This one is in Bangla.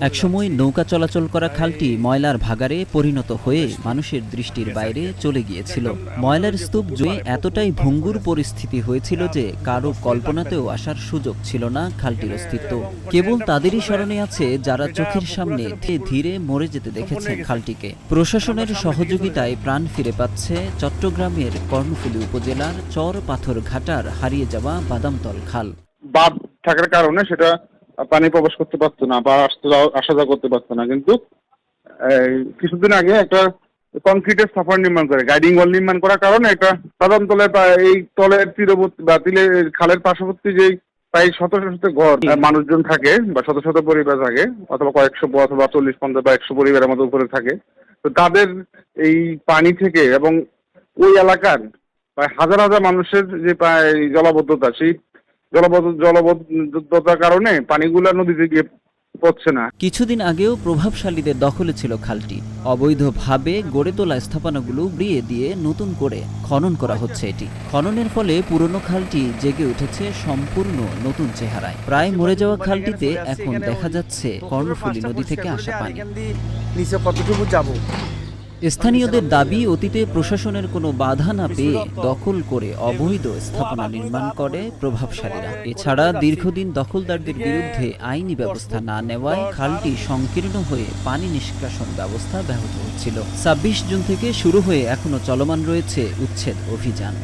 একসময় নৌকা চলাচল করা খালটি ময়লার ভাগারে পরিণত হয়ে মানুষের দৃষ্টির বাইরে চলে গিয়েছিল। ময়লার স্তূপ জুয়ে এতটাই ভঙ্গুর পরিস্থিতি হয়েছিল যে কারও কল্পনাতেও আসার সুযোগ ছিল না খালটির অস্তিত্ব। কেবল তাদেরই স্মরণে আছে যারা চোখের সামনে ধীরে ধীরে মরে যেতে দেখেছে খালটিকে। প্রশাসনের সহযোগিতায় প্রাণ ফিরে পাচ্ছে চট্টগ্রামের কর্ণফুলী উপজেলার চর পাথর ঘাটার হারিয়ে যাওয়া বাদামতল খাল। বাঁধ থাকার কারণে সেটা পানি প্রবেশ করতে পারতো না বা আসতে আসা যাওয়া করতে পারতো না। কিন্তু কিছুদিন আগে একটা কংক্রিটের স্থাপন নির্মাণ করে গাইডিং ওয়াল নির্মাণ করার কারণে একটা সাধারণ তলে এই তলের তীরবর্তী বা তিলের খালের পার্শ্ববর্তী যেই প্রায় শত শত ঘর মানুষজন থাকে বা শত শত পরিবার থাকে অথবা কয়েকশো অথবা চল্লিশ পঞ্চাশ বা একশো পরিবারের মতো উপরে থাকে। তো তাদের এই পানি থেকে এবং ওই এলাকার প্রায় হাজার হাজার মানুষের যে প্রায় জলাবদ্ধতা সেই জলবদ্ধ জলবদ্ধতার কারণে পানিগুলা নদীতে গিয়ে পড়ছে না। কিছুদিন আগেও প্রভাবশালীদের দখলে ছিল খালটি। অবৈধভাবে গড়ে তোলা স্থাপনাগুলো উড়িয়ে দিয়ে নতুন করে খনন করা হচ্ছে এটি। খননের ফলে পুরনো খালটি জেগে উঠেছে সম্পূর্ণ নতুন চেহারায়। প্রায় মরে যাওয়া খালটিতে এখন দেখা যাচ্ছে কর্ণফুলী নদী থেকে আসা পানি। নিচে কতটুকু যাব? স্থানীয়দের দাবি, অতীতে প্রশাসনের কোনো বাধা না পেয়ে দখল করে অবৈধ স্থাপনা নির্মাণ করে প্রভাবশালীরা। এছাড়া দীর্ঘদিন দখলদারদের বিরুদ্ধে আইনি ব্যবস্থা না নেওয়ায় খালটি সংকীর্ণ হয়ে পানি নিষ্কাশন ব্যবস্থা ব্যাহত হচ্ছিল। ছাব্বিশ জুন থেকে শুরু হয়ে এখনও চলমান রয়েছে উচ্ছেদ অভিযান।